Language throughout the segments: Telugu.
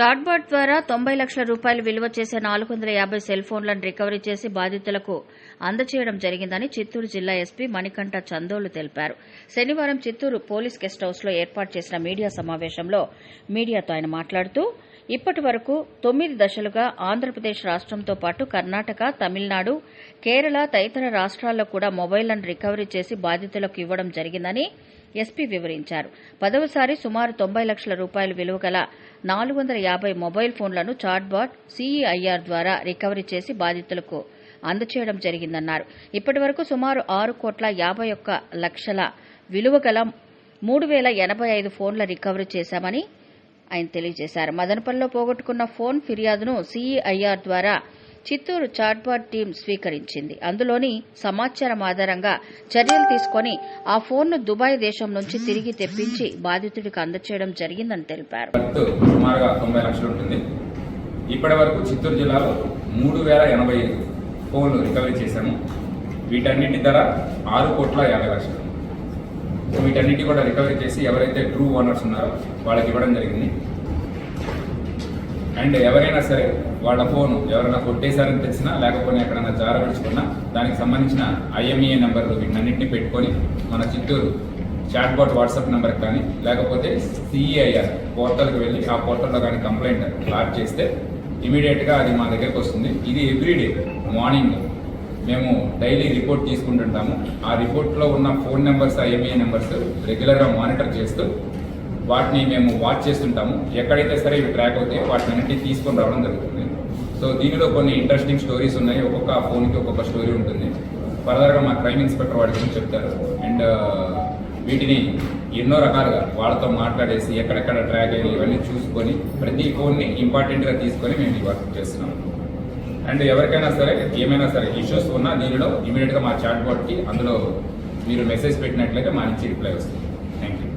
చాట్బాట్ ద్వారా తొంభై లక్షల రూపాయలు విలువ చేసే నాలుగు వందల యాభై సెల్ ఫోన్లను రికవరీ చేసి బాధితులకు అందజేయడం జరిగిందని చిత్తూరు జిల్లా ఎస్పీ మణికంఠ చందోలు తెలిపారు. శనివారం చిత్తూరు పోలీస్ గెస్ట్ హౌస్లో ఏర్పాటు చేసిన మీడియా సమావేశంలో మీడియాతో ఆయన మాట్లాడుతూ ఇప్పటి వరకు తొమ్మిది దశలుగా ఆంధ్రప్రదేశ్ రాష్ట్రంతో పాటు కర్ణాటక తమిళనాడు కేరళ తదితర రాష్ట్రాల్లో కూడా మొబైళ్ళను రికవరీ చేసి బాధితులకు ఇవ్వడం జరిగిందని ఎస్పీ వివరించారు. పదవసారి సుమారు తొంభై లక్షల రూపాయల విలువ గల నాలుగు వందల యాభై మొబైల్ ఫోన్లను చాట్బాట్ సీఈఐఆర్ ద్వారా రికవరీ చేసి బాధితులకు అందచేయడం జరిగిందన్నారు. ఇప్పటి వరకు సుమారు ఆరు కోట్ల యాభై ఒక్క లక్షల విలువ గల మూడు వేల ఎనభై ఐదు ఫోన్ల రికవరీ చేశామని ఆయన తెలియజేశారు. మదనపల్లిలో పోగొట్టుకున్న ఫోన్ ఫిర్యాదును సీఈఐఆర్ ద్వారా చిత్తూరు చాట్బాట్ టీం స్వీకరించింది. అందులోని సమాచారం ఆధారంగా చర్యలు తీసుకుని ఆ ఫోన్ను దుబాయ్ దేశం నుంచి తిరిగి తెప్పించి బాధితుడికి అందచేయడం జరిగిందని తెలిపారు. సుమారుగా తొంభై లక్షలు ఉంటుంది. ఇప్పటి వరకు చిత్తూరు జిల్లాలో మూడు వేల ఎనభై ఐదు ఫోన్లు రికవరీ చేశాము. వీటన్నిటి ధర ఆరు కోట్ల యాభై లక్షలు. వీటన్నిటి కూడా రికవరీ చేసి ఎవరైతే ట్రూ ఓనర్స్ ఉన్నారో వాళ్ళకి ఇవ్వడం జరిగింది. అండ్ ఎవరైనా సరే వాళ్ళ ఫోన్ ఎవరైనా కొట్టేశారని తెలిసినా లేకపోతే ఎక్కడైనా జారవిడుచుకున్నా దానికి సంబంధించిన ఐఎంఈఏ నెంబర్లు వీటన్నింటినీ పెట్టుకొని మన చిత్తూరు చాట్బాట్ వాట్సాప్ నెంబర్ కానీ లేకపోతే సిఐఆర్ పోర్టల్కి వెళ్ళి ఆ పోర్టల్లో కానీ కంప్లైంట్ లాడ్ చేస్తే ఇమీడియట్గా అది మా దగ్గరికి వస్తుంది. ఇది ఎవ్రీడే మార్నింగ్ మేము డైలీ రిపోర్ట్ తీసుకుంటుంటాము. ఆ రిపోర్ట్లో ఉన్న ఫోన్ నెంబర్స్ ఐఎంఏ నెంబర్స్ రెగ్యులర్గా మానిటర్ చేస్తూ వాటిని మేము వాచ్ చేస్తుంటాము. ఎక్కడైతే సరే ఇవి ట్రాక్ అవుతాయి వాటిని అన్నింటినీ తీసుకొని రావడం జరుగుతుంది. సో దీనిలో కొన్ని ఇంట్రెస్టింగ్ స్టోరీస్ ఉన్నాయి. ఒక్కొక్క ఫోన్కి ఒక్కొక్క స్టోరీ ఉంటుంది. ఫర్దర్గా మా క్రైమ్ ఇన్స్పెక్టర్ వాడి గురించి చెప్తారు. అండ్ uh, వీటిని ఎన్నో రకాలుగా వాళ్ళతో మాట్లాడేసి ఎక్కడెక్కడ ట్రాక్ అయ్యి ఇవన్నీ చూసుకొని ప్రతి ఫోన్ని ఇంపార్టెంట్గా తీసుకొని మేము ఈ వర్క్ చేస్తున్నాం అండ్ ఎవరికైనా సరే ఏమైనా సరే ఇష్యూస్ ఉన్నా దీనిలో ఇమీడియట్గా మా చాట్ బోర్డ్కి అందులో మీరు మెసేజ్ పెట్టినట్లయితే మా నుంచి రిప్లై వస్తుంది. థ్యాంక్ యూ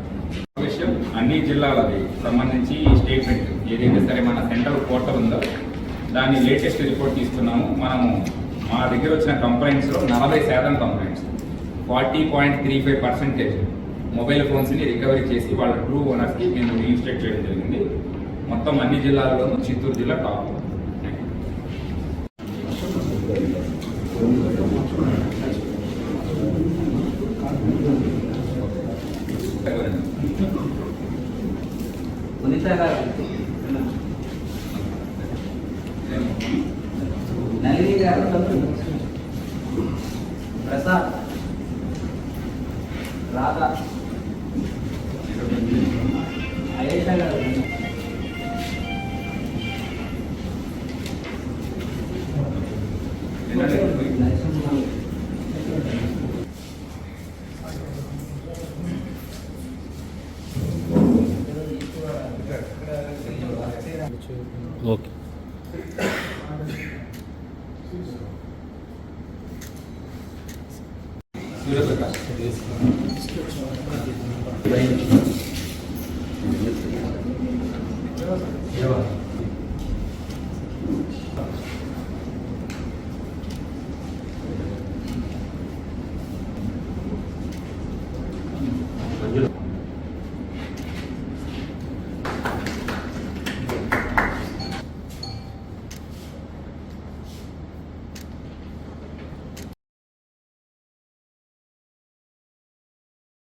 అన్ని జిల్లాలకి సంబంధించి స్టేట్మెంట్ ఏదైతే సరే మన సెంట్రల్ పోర్టల్ ఉందో దాన్ని లేటెస్ట్ రిపోర్ట్ తీసుకున్నాము మనము మా దగ్గర వచ్చిన కంప్లైంట్స్లో నలభై శాతం complaints forty point three five percentage mobile ఫోన్స్ని recovery చేసి వాళ్ళ ట్రూ ఓనర్స్కి మేము రీఇన్స్టేట్ చేయడం జరిగింది మొత్తం అన్ని జిల్లాల్లోనూ చిత్తూరు జిల్లా టాప్ Thank you. సునీత గారు. నళిని గారు ప్రసాద్. రాధా. అయేష గారు. Okay Thank you.